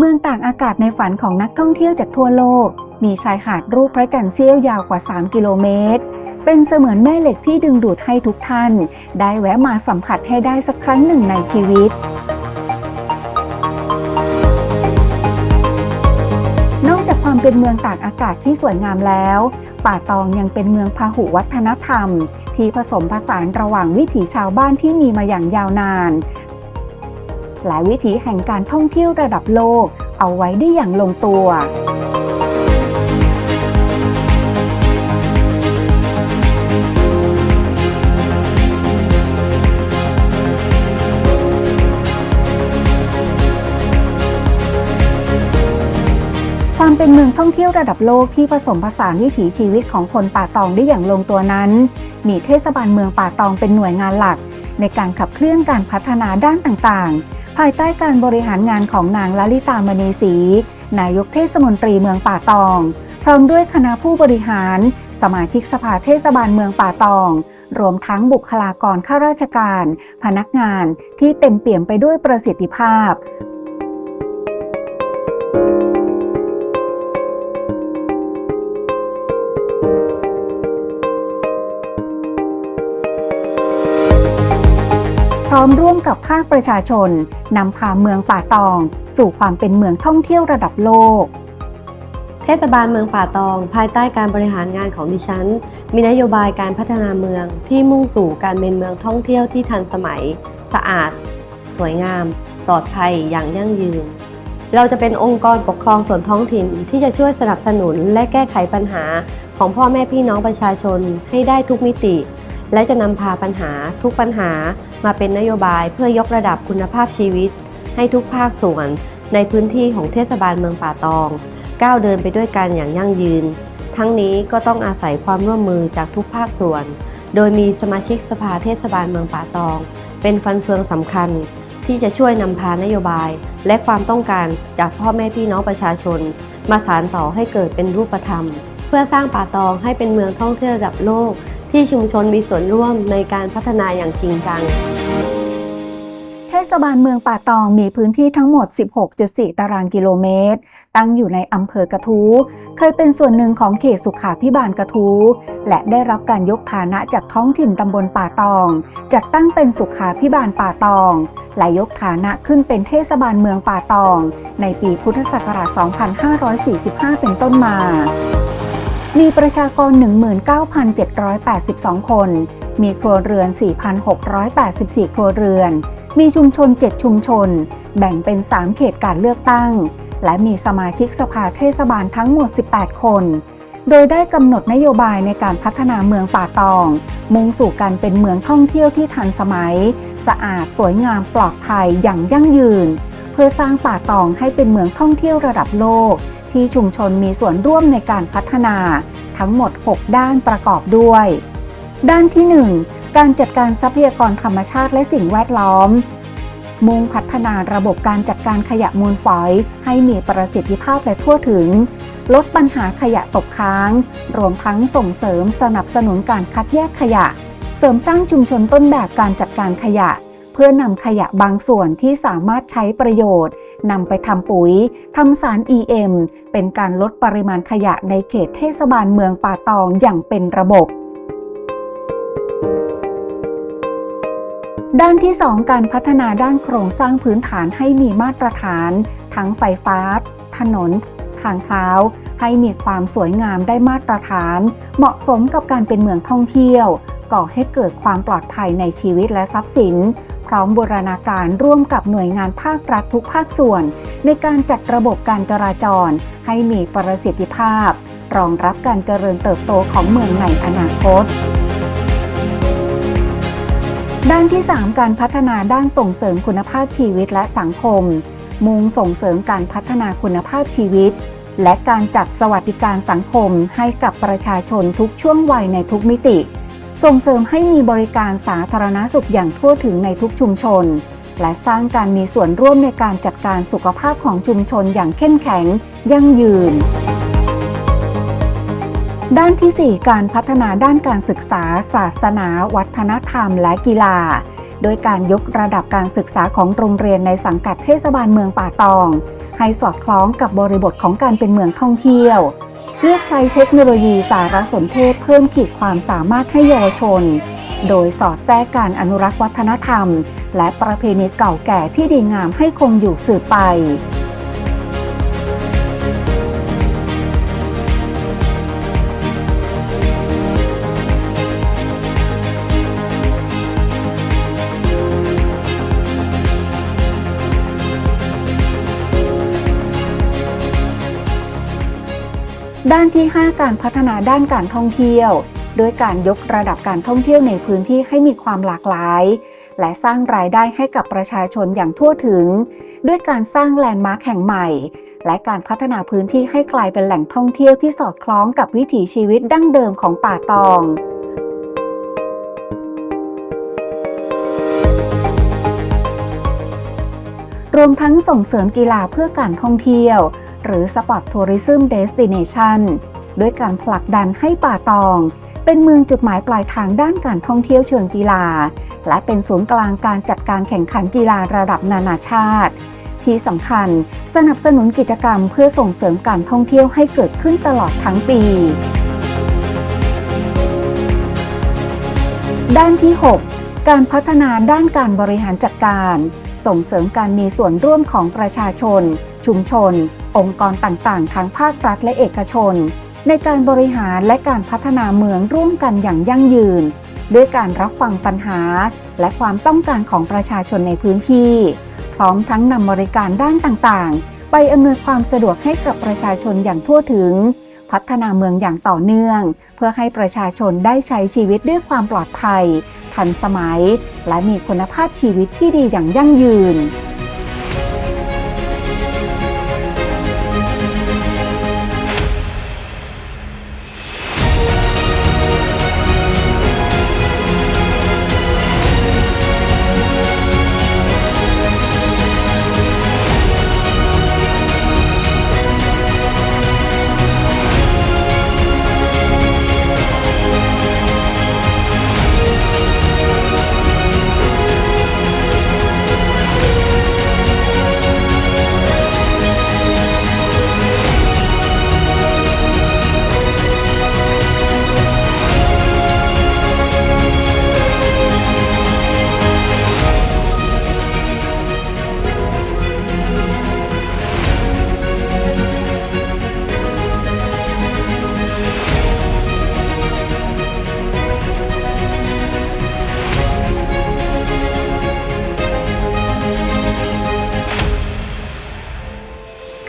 เมืองต่างอากาศในฝันของนักท่องเที่ยวจากทั่วโลก มีชายหาดรูปพระจันทร์เสี้ยวยาวกว่า 3 กิโลเมตร เป็นเสมือนแม่เหล็กที่ดึงดูดให้ทุกท่าน ได้แวะมาสัมผัสให้ได้สักครั้งหนึ่งในชีวิตนอกจากความเป็นเมืองตากอากาศที่สวยงามแล้ว ป่าตองยังเป็นเมืองพาหุวัฒนธรรม ที่ผสมผสานระหว่างวิถีชาวบ้านที่มีมาอย่างยาวนาน และวิถีแห่งการท่องเที่ยวระดับโลก เอาไว้ได้อย่างลงตัวความเป็นเมืองท่องเที่ยวระดับโลกที่ผสมผสานวิถีชีวิตของคนป่าตองได้อย่างลงตัวนั้น มีเทศบาลเมืองป่าตองเป็นหน่วยงานหลัก ในการขับเคลื่อนการพัฒนาด้านต่างๆ ภายใต้การบริหารงานของนางลลิตามณีศรีนายกเทศมนตรีเมืองป่าตอง พร้อมด้วยคณะผู้บริหาร สมาชิกสภาเทศบาลเมืองป่าตอง รวมทั้งบุคลากรข้าราชการ พนักงานที่เต็มเปี่ยมไปด้วยประสิทธิภาพ พร้อมร่วมกับภาคประชาชนนำพาเมืองป่าตอง สู่ความเป็นเมืองท่องเที่ยวระดับโลก เทศบาลเมืองป่าตอง ภายใต้การบริหารงานของดิฉัน มีนโยบายการพัฒนาเมืองที่มุ่งสู่การเป็นเมืองท่องเที่ยวที่ทันสมัย สะอาด สวยงาม ปลอดภัยอย่างยั่งยืน เราจะเป็นองค์กรปกครองส่วนท้องถิ่นที่จะช่วยสนับสนุนและแก้ไขปัญหาของพ่อแม่พี่น้องประชาชนให้ได้ทุกมิติ และจะนำพาปัญหาทุกปัญหามาเป็นนโยบายเพื่อยกระดับคุณภาพชีวิต ให้ทุกภาคส่วน ในพื้นที่ของเทศบาลเมืองป่าตองก้าวเดินไปด้วยกันอย่างยั่งยืน ทั้งนี้ก็ต้องอาศัยความร่วมมือจากทุกภาคส่วน โดยมีสมาชิกสภาเทศบาลเมืองป่าตอง เป็นฟันเฟืองสำคัญ ที่จะช่วยนำพานโยบาย และความต้องการจากพ่อแม่พี่น้องประชาชน มาสานต่อให้เกิดเป็นรูปธรรม เพื่อสร้างป่าตองให้เป็นเมืองท่องเที่ยวระดับโลก ที่ชุมชนมีส่วนร่วมในการพัฒนาอย่างจริงจัง เทศบาลเมืองป่าตองมีพื้นที่ทั้งหมด 16.4 ตารางกิโลเมตร ตั้งอยู่ในอำเภอกระทู้ เคยเป็นส่วนหนึ่งของเขตสุขาพิบาลกระทู้ และได้รับการยกฐานะจากท้องถิ่นตำบลป่าตอง จัดตั้งเป็นสุขาพิบาลป่าตอง และยกฐานะขึ้นเป็นเทศบาลเมืองป่าตอง ในปีพุทธศักราช 2545 เป็นต้นมา มีประชากร 19,782 คน มีครัวเรือน 4,684 ครัวเรือน มีชุมชน 7 ชุมชน แบ่งเป็น 3 เขตการเลือกตั้ง และมีสมาชิกสภาเทศบาลทั้งหมด 18 คน โดยได้กำหนดนโยบายในการพัฒนาเมืองป่าตอง มุ่งสู่การเป็นเมืองท่องเที่ยวที่ทันสมัย สะอาดสวยงามปลอดภัยอย่างยั่งยืน เพื่อสร้างป่าตองให้เป็นเมืองท่องเที่ยวระดับโลก ที่ชุมชนมีส่วนร่วมในการพัฒนาทั้งหมด 6 ด้านประกอบด้วย ด้านที่ 1 การจัดการทรัพยากรธรรมชาติและสิ่งแวดล้อม มุ่งพัฒนาระบบการจัดการขยะมูลฝอย ให้มีประสิทธิภาพและทั่วถึง ลดปัญหาขยะตกค้าง รวมทั้งส่งเสริมสนับสนุนการคัดแยกขยะ เสริมสร้างชุมชนต้นแบบการจัดการขยะ เพื่อนำขยะบางส่วนที่สามารถใช้ประโยชน์ นำไปทำปุ๋ยทำสาร EM เป็นการลดปริมาณขยะในเขตเทศบาลเมืองป่าตองอย่างเป็นระบบด้านที่ 2 การพัฒนาด้านโครงสร้างพื้นฐานให้มีมาตรฐาน ทั้งไฟฟ้า ถนน ทางเท้า ให้มีความสวยงามได้มาตรฐาน เหมาะสมกับการเป็นเมืองท่องเที่ยว ก่อให้เกิดความปลอดภัยในชีวิตและทรัพย์สิน พร้อมบูรณาการร่วมกับหน่วยงานภาครัฐทุกภาคส่วน ในการจัดระบบการจราจร ให้มีประสิทธิภาพ รองรับการเจริญเติบโตของเมืองในอนาคตด้านที่ 3 การพัฒนาด้านส่งเสริมคุณภาพชีวิตและสังคม มุ่งส่งเสริมการพัฒนาคุณภาพชีวิต และการจัดสวัสดิการสังคมให้กับประชาชนทุกช่วงวัยในทุกมิติ ส่งเสริมให้มีบริการสาธารณสุขอย่างทั่วถึงในทุกชุมชน และสร้างการมีส่วนร่วมในการจัดการสุขภาพของชุมชนอย่างเข้มแข็ง ยั่งยืน ด้านที่ 4 การพัฒนาด้านการศึกษา ศาสนา วัฒนธรรม และกีฬา โดยการยกระดับการศึกษาของโรงเรียนในสังกัดเทศบาลเมืองป่าตอง ให้สอดคล้องกับบริบทของการเป็นเมืองท่องเที่ยว เลือกใช้เทคโนโลยีสารสนเทศเพิ่มขีดความสามารถให้เยาวชน โดยสอดแทรกการอนุรักษ์วัฒนธรรม และประเพณีเก่าแก่ที่ดีงามให้คงอยู่สืบไป ด้านที่ 5 การพัฒนาด้านการท่องเที่ยวด้วยการยกระดับการท่องเที่ยวในพื้นที่ให้มีความหลากหลาย และสร้างรายได้ให้กับประชาชนอย่างทั่วถึง ด้วยการสร้างแลนด์มาร์คแห่งใหม่ และการพัฒนาพื้นที่ให้กลายเป็นแหล่งท่องเที่ยวที่สอดคล้องกับวิถีชีวิตดั้งเดิมของป่าตองรวมทั้งส่งเสริมกีฬาเพื่อการท่องเที่ยว หรือ Spot Tourism Destination ด้วยการผลักดันให้ป่าตอง เป็นเมืองจุดหมายปลายทางด้านการท่องเที่ยวเชิงกีฬา และเป็นศูนย์กลางการจัดการแข่งขันกีฬาระดับนานาชาติ ที่สำคัญสนับสนุนกิจกรรมเพื่อส่งเสริมการท่องเที่ยวให้เกิดขึ้นตลอดทั้งปี ด้านที่ 6 การพัฒนาด้านการบริหารจัดการ ส่งเสริมการมีส่วนร่วมของประชาชน ชุมชน องค์กรต่างๆ ทั้งภาครัฐและเอกชน ในการบริหารและการพัฒนาเมืองร่วมกันอย่างยั่งยืน ด้วยการรับฟังปัญหา และความต้องการของประชาชนในพื้นที่ พร้อมทั้งนำบริการด้านต่างๆ ไปอำนวยความสะดวกให้กับประชาชนอย่างทั่วถึง พัฒนาเมืองอย่างต่อเนื่อง เพื่อให้ประชาชนได้ใช้ชีวิตด้วยความปลอดภัย ทันสมัย และมีคุณภาพชีวิตที่ดีอย่างยั่งยืน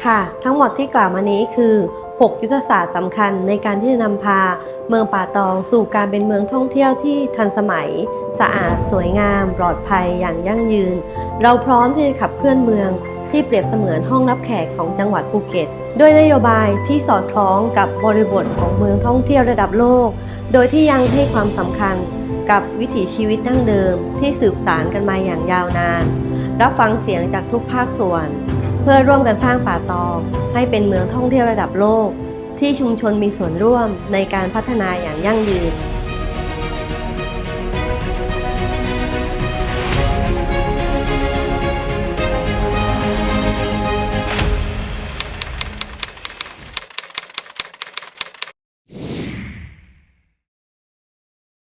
ค่ะ ทั้งหมดที่กล่าวมานี้คือ 6 ยุทธศาสตร์สำคัญในการที่จะนำพา เมืองป่าตองสู่การเป็นเมืองท่องเที่ยวที่ทันสมัย สะอาด สวยงาม ปลอดภัยอย่างยั่งยืน เราพร้อมที่จะขับเคลื่อนเมืองที่เปรียบเสมือนห้องรับแขกของจังหวัดภูเก็ต ด้วยนโยบายที่สอดคล้องกับบริบทของเมืองท่องเที่ยวระดับโลก โดยที่ยังให้ความสำคัญกับวิถีชีวิตดั้งเดิมที่สืบสานกันมาอย่างยาวนาน รับฟังเสียงจากทุกภาคส่วน เพื่อร่วมกันสร้างป่าตอง ให้เป็นเมืองท่องเที่ยวระดับโลก ที่ชุมชนมีส่วนร่วมในการพัฒนาอย่างยั่งยืน